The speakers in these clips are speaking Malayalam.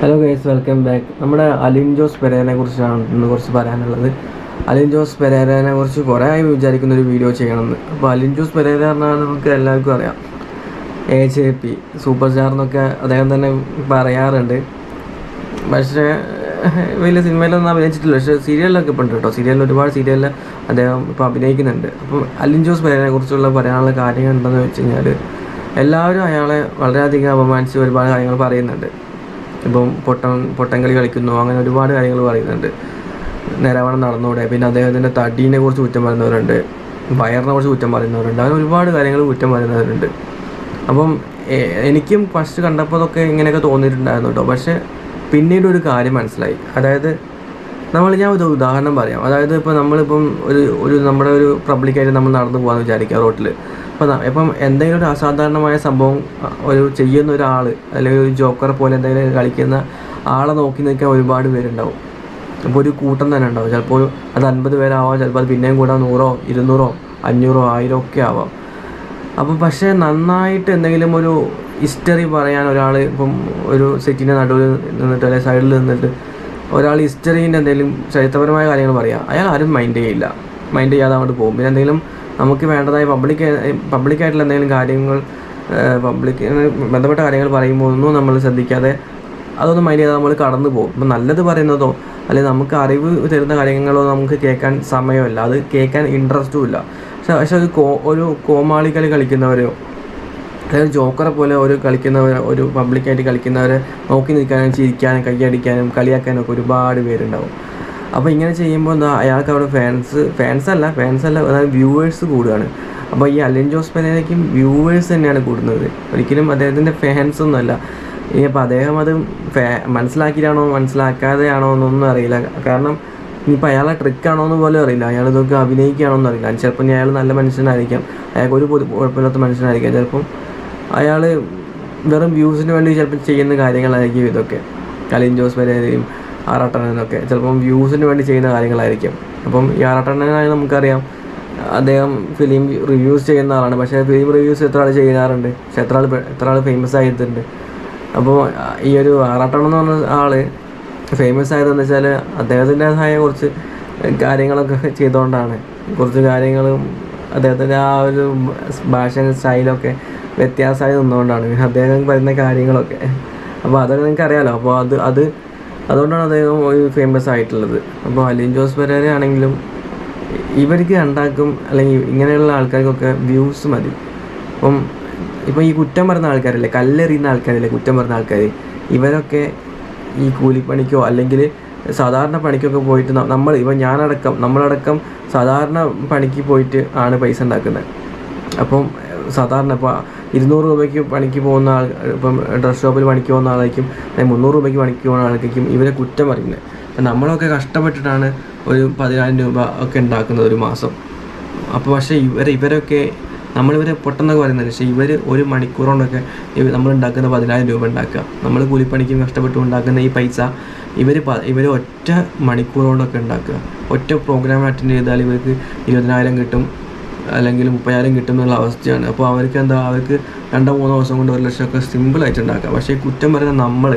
ഹലോ ഗൈസ് വെൽക്കം ബാക്ക് നമ്മുടെ അലിൻ ജോസ് പെരേനെ കുറിച്ചാണ് ഇന്ന് കുറച്ച് പറയാനുള്ളത്. അലിൻ ജോസ് പെരേരനെ കുറിച്ച് കുറേ ആയി വിചാരിക്കുന്ന ഒരു വീഡിയോ ചെയ്യണമെന്ന്. അപ്പോൾ അലിൻ ജോസ് പെരേര പറഞ്ഞാൽ നമുക്ക് എല്ലാവർക്കും അറിയാം. A J P super star എന്നൊക്കെ അദ്ദേഹം തന്നെ പറയാറുണ്ട്. പക്ഷേ വലിയ സിനിമയിലൊന്നും അഭിനയിച്ചിട്ടില്ല. പക്ഷേ സീരിയലിലൊക്കെ ഉണ്ട് കേട്ടോ. സീരിയലിൽ ഒരുപാട് സീരിയലിൽ അദ്ദേഹം ഇപ്പോൾ അഭിനയിക്കുന്നുണ്ട്. അപ്പം അലിൻ ജോസ് പെരേനെ കുറിച്ചുള്ള പറയാനുള്ള കാര്യങ്ങൾ എന്താണെന്ന് വെച്ച് കഴിഞ്ഞാൽ എല്ലാവരും അയാളെ വളരെയധികം അപമാനിച്ച് ഒരുപാട് കാര്യങ്ങൾ പറയുന്നുണ്ട്. ഇപ്പം പൊട്ടൻ പൊട്ടൻകളി കളിക്കുന്നു അങ്ങനെ ഒരുപാട് കാര്യങ്ങൾ പറയുന്നുണ്ട്. നിലവണം നടന്നൂടെ. പിന്നെ അദ്ദേഹത്തിന്റെ തടീനെ കുറിച്ച് കുറ്റം പറയുന്നവരുണ്ട്. വയറിനെ കുറിച്ച് കുറ്റം പറയുന്നവരുണ്ട്. അങ്ങനെ ഒരുപാട് കാര്യങ്ങൾ കുറ്റം പറയുന്നവരുണ്ട്. അപ്പം എനിക്കും ഫസ്റ്റ് കണ്ടപ്പോൾ അതൊക്കെ ഇങ്ങനെയൊക്കെ തോന്നിയിട്ടുണ്ടായിരുന്നു കേട്ടോ. പക്ഷേ പിന്നീട് ഒരു കാര്യം മനസ്സിലായി. അതായത് നമ്മൾ ഞാൻ ഒരു ഉദാഹരണം പറയാം. അതായത് ഇപ്പോൾ നമ്മളിപ്പം ഒരു ഒരു നമ്മുടെ ഒരു പബ്ലിക്കായിട്ട് നമ്മൾ നടന്നു പോകാമെന്ന് വിചാരിക്കുക റോട്ടിൽ അപ്പോൾ ഇപ്പം എന്തെങ്കിലും ഒരു അസാധാരണമായ സംഭവം ഒരു ചെയ്യുന്ന ഒരാൾ അല്ലെങ്കിൽ ഒരു ജോക്കർ പോലെ എന്തെങ്കിലും കളിക്കുന്ന ആളെ നോക്കി നിൽക്കാൻ ഒരുപാട് പേരുണ്ടാവും. അപ്പോൾ ഒരു കൂട്ടം തന്നെ ഉണ്ടാവും. ചിലപ്പോൾ അത് അൻപത് പേരാവാം ചിലപ്പോൾ അത് പിന്നെയും കൂടാം നൂറോ ഇരുന്നൂറോ അഞ്ഞൂറോ ആയിരം ഒക്കെ ആവാം. അപ്പം പക്ഷേ നന്നായിട്ട് എന്തെങ്കിലും ഒരു ഹിസ്റ്ററി പറയാൻ ഒരാൾ ഇപ്പം ഒരു സെറ്റിന്റെ നടുവിൽ നിന്നിട്ട് അല്ലെങ്കിൽ സൈഡിൽ നിന്നിട്ട് ഒരാൾ ഹിസ്റ്ററീന്റെ എന്തെങ്കിലും ചരിത്രപരമായ കാര്യങ്ങൾ പറയാം അയാൾ ആരും മൈൻഡ് ചെയ്യില്ല. മൈൻഡ് ചെയ്യാതെ അങ്ങോട്ട് പോകും. പിന്നെ എന്തെങ്കിലും നമുക്ക് വേണ്ടതായ പബ്ലിക് പബ്ലിക്കായിട്ടുള്ള എന്തെങ്കിലും കാര്യങ്ങൾ പബ്ലിക് ബന്ധപ്പെട്ട കാര്യങ്ങൾ പറയുമ്പോൾ ഒന്നും നമ്മൾ ശ്രദ്ധിക്കാതെ അതൊന്നും മൈൻഡ് ചെയ്താൽ നമ്മൾ കടന്നു പോകും. ഇപ്പം നല്ലത് പറയുന്നതോ അല്ലെങ്കിൽ നമുക്ക് അറിവ് തരുന്ന കാര്യങ്ങളോ നമുക്ക് കേൾക്കാൻ സമയമില്ല. അത് കേൾക്കാൻ ഇൻട്രസ്റ്റും ഇല്ല. പക്ഷെ പക്ഷെ ഒരു കോ ഒരു കോമാളികളി കളിക്കുന്നവരോ അതായത് ജോക്കറെ പോലെ ഒരു കളിക്കുന്നവർ ഒരു പബ്ലിക്കായിട്ട് കളിക്കുന്നവരെ നോക്കി നിൽക്കാനും ചിരിക്കാനും കൈയടിക്കാനും കളിയാക്കാനും ഒക്കെ ഒരുപാട് പേരുണ്ടാവും. അപ്പോൾ ഇങ്ങനെ ചെയ്യുമ്പോൾ എന്താ അയാൾക്ക് അവിടെ ഫാൻസ് ഫാൻസ് അല്ല ഫാൻസ് അല്ല അതായത് വ്യൂവേഴ്സ് കൂടുകയാണ് അപ്പോൾ ഈ അലിൻ ജോസ് പെരേരയ്ക്കും വ്യൂവേഴ്സ് തന്നെയാണ് കൂടുന്നത്. ഒരിക്കലും അദ്ദേഹത്തിന്റെ ഫാൻസ് ഒന്നുമല്ല അപ്പോൾ അദ്ദേഹം അത് ഫാ മനസ്സിലാക്കിയിട്ടാണോ മനസ്സിലാക്കാതെയാണോ എന്നൊന്നും അറിയില്ല. കാരണം ഇനിയിപ്പോൾ അയാളെ ട്രിക്കാണോ എന്ന് പോലും അറിയില്ല. അയാൾ ഇതൊക്കെ അഭിനയിക്കുകയാണോ എന്ന് അറിയില്ല ചിലപ്പോൾ ഇനി അയാൾ നല്ല മനുഷ്യനായിരിക്കാം. അയാൾക്ക് ഒരു പൊതു കുഴപ്പമില്ലാത്ത മനുഷ്യനായിരിക്കാം. ചിലപ്പം അയാൾ വെറും വ്യൂസിന് വേണ്ടി ചിലപ്പോൾ ചെയ്യുന്ന കാര്യങ്ങളായിരിക്കും ഇതൊക്കെ. കലിൻ ജോസ് പെരേരയും ആറാട്ടണ്ണനൊക്കെ. ചിലപ്പം വ്യൂസിന് വേണ്ടി ചെയ്യുന്ന കാര്യങ്ങളായിരിക്കും. അപ്പം ഈ ആറാട്ടണ്ണനായി നമുക്കറിയാം അദ്ദേഹം ഫിലിം റിവ്യൂസ് ചെയ്യുന്ന ആളാണ്. പക്ഷേ ഫിലിം റിവ്യൂസ് എത്ര ആൾ ചെയ്യാറുണ്ട്? പക്ഷെ എത്ര ആൾ എത്ര ആൾ ഫേമസ് ആയിട്ടുണ്ട്? അപ്പോൾ ഈ ഒരു ആറാട്ടണ്ണൻ എന്ന് പറഞ്ഞ ആൾ ഫേമസ് ആയതെന്ന് വെച്ചാൽ അദ്ദേഹത്തിന്റെതായ കുറച്ച് കാര്യങ്ങളൊക്കെ ചെയ്തുകൊണ്ടാണ്. കുറച്ച് കാര്യങ്ങളും അദ്ദേഹത്തിന്റെ ആ ഒരു ഭാഷ സ്റ്റൈലൊക്കെ വ്യത്യാസമായി നിന്നുകൊണ്ടാണ്. അദ്ദേഹം പറയുന്ന കാര്യങ്ങളൊക്കെ. അപ്പോൾ അതൊക്കെ നിങ്ങൾക്ക് അറിയാമല്ലോ അപ്പോൾ അത് അത് അതുകൊണ്ടാണ് അദ്ദേഹം ഫേമസ് ആയിട്ടുള്ളത്. അപ്പോൾ അലീൻ ജോസ് പെരേര ആണെങ്കിലും ഇവർക്ക് രണ്ടാക്കും അല്ലെങ്കിൽ ഇങ്ങനെയുള്ള ആൾക്കാർക്കൊക്കെ വ്യൂസ് മതി. അപ്പം ഇപ്പം ഈ കുറ്റം പറയുന്ന ആൾക്കാരല്ലേ കല്ലെറിയുന്ന ആൾക്കാരല്ലേ കുറ്റം പറയുന്ന ആൾക്കാർ ഇവരൊക്കെ ഈ കൂലിപ്പണിക്കോ അല്ലെങ്കിൽ സാധാരണ പണിക്കൊക്കെ പോയിട്ട് നമ്മൾ ഇപ്പം ഞാനടക്കം നമ്മളടക്കം സാധാരണ പണിക്ക് പോയിട്ട് ആണ് പൈസ ഉണ്ടാക്കുന്നത്. അപ്പം സാധാരണ ഇപ്പോൾ ഇരുന്നൂറ് രൂപയ്ക്ക് പണിക്ക് പോകുന്ന ആൾ ഇപ്പം ഡ്രസ് ഷോപ്പിൽ പണിക്ക് പോകുന്ന ആളായിരിക്കും അല്ലെങ്കിൽ മുന്നൂറ് രൂപയ്ക്ക് പണിക്ക് പോകുന്ന ആൾക്കായിരിക്കും ഇവരെ കുറ്റം പറയുന്നത് അപ്പം നമ്മളൊക്കെ കഷ്ടപ്പെട്ടിട്ടാണ് ഒരു പതിനായിരം രൂപ ഒക്കെ ഉണ്ടാക്കുന്നത് ഒരു മാസം. അപ്പോൾ പക്ഷേ ഇവർ ഇവരൊക്കെ നമ്മളിവരെ പൊട്ടെന്നൊക്കെ പറയുന്നത് പക്ഷേ ഇവർ ഒരു മണിക്കൂർ കൊണ്ടൊക്കെ നമ്മൾ ഉണ്ടാക്കുന്ന പതിനായിരം രൂപ ഉണ്ടാക്കുക. നമ്മൾ കൂലിപ്പണിക്കും കഷ്ടപ്പെട്ട് ഉണ്ടാക്കുന്ന ഈ പൈസ ഇവർ ഇവർ ഒറ്റ മണിക്കൂർ കൊണ്ടൊക്കെ ഉണ്ടാക്കുക. ഒറ്റ പ്രോഗ്രാം അറ്റൻഡ് ചെയ്താൽ ഇവർക്ക് ഇരുപതിനായിരം കിട്ടും. അല്ലെങ്കിൽ മുപ്പതിനായിരം കിട്ടുന്നുള്ള അവസ്ഥയാണ്. അപ്പോൾ അവർക്ക് എന്താ അവർക്ക് രണ്ടോ മൂന്നോ ദിവസം കൊണ്ട് ഒരു ലക്ഷമൊക്കെ സിമ്പിളായിട്ട് ഉണ്ടാക്കാം. പക്ഷേ കുറ്റം പറയുന്ന നമ്മൾ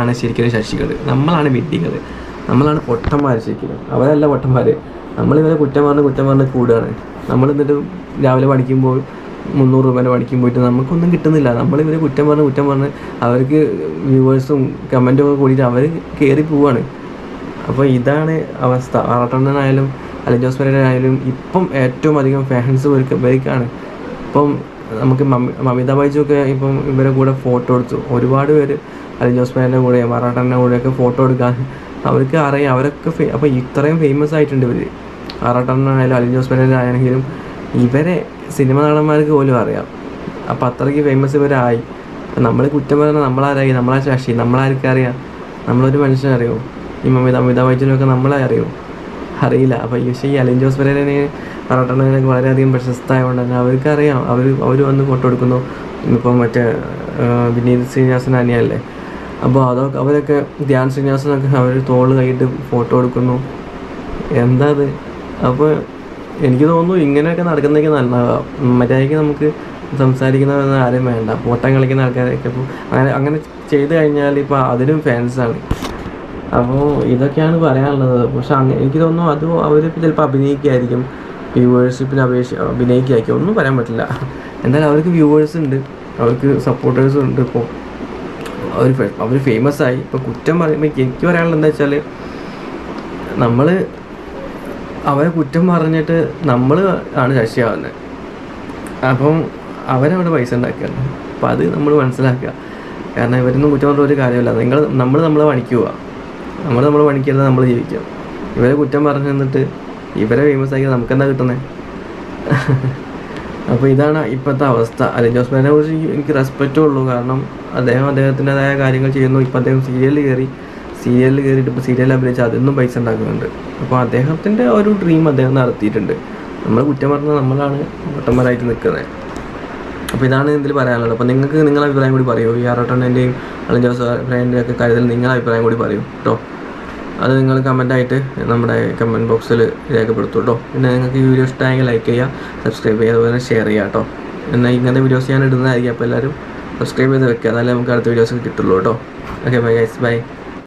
ആണ് ശരിക്കും ശശികൾ നമ്മളാണ് വിഡ്ഢികൾ നമ്മളാണ് പൊട്ടന്മാർ ശരിക്കും. അവരല്ല പൊട്ടന്മാർ നമ്മളിവരെ കുറ്റം പറഞ്ഞ് കുറ്റം പറഞ്ഞ് കൂടുകയാണ് നമ്മൾ എന്നിട്ട് രാവിലെ പഠിക്കുമ്പോൾ മുന്നൂറ് രൂപേന്റെ പഠിക്കും പോയിട്ട് നമുക്കൊന്നും കിട്ടുന്നില്ല. നമ്മളിവരെ കുറ്റം പറഞ്ഞ് കുറ്റം പറഞ്ഞ് അവർക്ക് വ്യൂവേഴ്സും കമന്റും ഒക്കെ കൂടിയിട്ട് അവർ കയറി പോവാണ്. അപ്പോൾ ഇതാണ് അവസ്ഥ. ആറാട്ടണ്ണനായാലും അലൻ ജോസ് പെരേരായാലും ഇപ്പം ഏറ്റവും അധികം ഫാൻസ് ഇവർക്കാണ് ഇപ്പം നമുക്ക് മമി- മമിത ബൈജു ഒക്കെ ഇപ്പം ഇവരെ കൂടെ ഫോട്ടോ എടുത്തു. ഒരുപാട് പേര് അലൻ ജോസ് പെരേന്റെ കൂടെ മറാട്ടന്റെ കൂടെയൊക്കെ ഫോട്ടോ എടുക്കാൻ അവർക്ക് അറിയാം. അവരൊക്കെ അപ്പോൾ ഇത്രയും ഫേമസ് ആയിട്ടുണ്ട് ഇവർ ആറാട്ടണ്ണനായാലും അലൻ ജോസ് പെരേര ഇവരെ സിനിമ നടന്മാർക്ക് പോലും അറിയാം. അപ്പോൾ അത്രയ്ക്ക് ഫേമസ് ഇവരായി. നമ്മൾ കുറ്റം പറഞ്ഞാൽ നമ്മളാരായി? നമ്മളാ ശാശി. നമ്മളാർക്കറിയാം? നമ്മളൊരു മനുഷ്യനറിയോ? ഈ മമിത അമിതാഭ് ബൈജനൊക്കെ നമ്മളെ അറിയോ? അറിയില്ല. അപ്പോൾ ഈ പക്ഷേ ഈ അലിൻ ജോസ് പെരേരനെ പറട്ടണനൊക്കെ വളരെയധികം പ്രശസ്തമായതുകൊണ്ട് തന്നെ അവർക്ക് അറിയാം അവർ അവർ വന്ന് ഫോട്ടോ എടുക്കുന്നു. ഇപ്പോൾ മറ്റേ വിനീത് ശ്രീനിവാസൻ അനിയല്ലേ. അപ്പോൾ അതൊക്കെ അവരൊക്കെ ധ്യാൻ ശ്രീനിവാസനൊക്കെ അവർ തോൾ കൈയിട്ട് ഫോട്ടോ എടുക്കുന്നു. എന്താ അത്? അപ്പോൾ എനിക്ക് തോന്നുന്നു ഇങ്ങനെയൊക്കെ നടക്കുന്നതൊക്കെ നല്ലതാണ് മര്യാദയ്ക്ക് നമുക്ക് സംസാരിക്കുന്നവരൊന്നും ആരും വേണ്ട. ഓട്ടം കളിക്കുന്ന ആൾക്കാരൊക്കെ അങ്ങനെ അങ്ങനെ ചെയ്ത് കഴിഞ്ഞാൽ ഇപ്പോൾ അതിനും ഫാൻസാണ് അപ്പോൾ ഇതൊക്കെയാണ് പറയാനുള്ളത്. പക്ഷെ അങ്ങനെ എനിക്ക് തോന്നുന്നു അത് അവർ ചിലപ്പോൾ അഭിനയിക്കുകയായിരിക്കും വ്യൂവേഴ്സിപ്പിന് അപേക്ഷ അഭിനയിക്കുകയായിരിക്കും ഒന്നും പറയാൻ പറ്റില്ല. എന്തായാലും അവർക്ക് വ്യൂവേഴ്സ് ഉണ്ട്. അവർക്ക് സപ്പോർട്ടേഴ്സും ഉണ്ട്. ഇപ്പോൾ അവർ അവർ ഫേമസ് ആയി. ഇപ്പോൾ കുറ്റം പറയുമ്പോൾ എനിക്ക് പറയാനുള്ളത് എന്താ വെച്ചാൽ നമ്മൾ അവരെ കുറ്റം പറഞ്ഞിട്ട് നമ്മൾ ആണ് ശശിയാവുന്നത് അപ്പം അവരവിടെ പൈസ ഉണ്ടാക്കുകയാണ്. അപ്പം അത് നമ്മൾ മനസ്സിലാക്കുക. കാരണം ഇവരൊന്നും കുറ്റം പറഞ്ഞ ഒരു കാര്യമില്ല നിങ്ങൾ നമ്മൾ നമ്മളെ പണിക്കുക നമ്മൾ നമ്മൾ പണിക്കരുത് നമ്മൾ ജീവിക്കാം ഇവരെ കുറ്റം പറഞ്ഞു നിന്നിട്ട് ഇവരെ ഫേമസ് ആക്കി നമുക്കെന്താ കിട്ടുന്നത് അപ്പോൾ ഇതാണ് ഇപ്പോഴത്തെ അവസ്ഥ. അലിൻ ജോസ്മാനെ കുറിച്ച് എനിക്ക് റെസ്പെക്റ്റ് ഉള്ളൂ. കാരണം അദ്ദേഹം അദ്ദേഹത്തിന്റെതായ കാര്യങ്ങൾ ചെയ്യുന്നു. ഇപ്പോൾ അദ്ദേഹം സീരിയലിൽ കയറി സീരിയലിൽ കയറിയിട്ട് ഇപ്പോൾ സീരിയൽ അഭിനയിച്ച് അതിന്നും പൈസ ഉണ്ടാക്കുന്നുണ്ട്. അപ്പോൾ അദ്ദേഹത്തിന്റെ ഒരു ഡ്രീം അദ്ദേഹം നടത്തിയിട്ടുണ്ട്. നമ്മൾ കുറ്റം പറഞ്ഞാൽ നമ്മളാണ് ഒട്ടന്മാരായിട്ട് നിൽക്കുന്നത് അപ്പോൾ ഇതാണ് ഇതിൽ പറയാനുള്ളത്. അപ്പോൾ നിങ്ങൾക്ക് നിങ്ങളുടെ അഭിപ്രായം കൂടി പറയൂ. ഈ ആറോട്ടണ്ണന്റെയും അലിൻ ജോസ് ഫ്രണ്ടിന്റെ ഒക്കെ കാര്യത്തിൽ നിങ്ങളുടെ അഭിപ്രായം കൂടി പറയൂ. കേട്ടോ അത് നിങ്ങൾ കമന്റായിട്ട് നമ്മുടെ കമന്റ് ബോക്സിൽ രേഖപ്പെടുത്തു കേട്ടോ പിന്നെ നിങ്ങൾക്ക് ഈ വീഡിയോ ഇഷ്ടമായെങ്കിൽ ലൈക്ക് ചെയ്യുക സബ്സ്ക്രൈബ് ചെയ്യുക അതുപോലെ ഷെയർ ചെയ്യുക കേട്ടോ എന്നാൽ ഇങ്ങനത്തെ വീഡിയോസ് ഞാൻ ഇടുന്നതായിരിക്കും. അപ്പോൾ എല്ലാവരും സബ്സ്ക്രൈബ് ചെയ്ത് വെക്കുക. എന്നാലേ നമുക്ക് അടുത്ത വീഡിയോസ് കിട്ടുള്ളൂ കേട്ടോ ഓക്കെ ബൈ ഗൈസ് ബൈ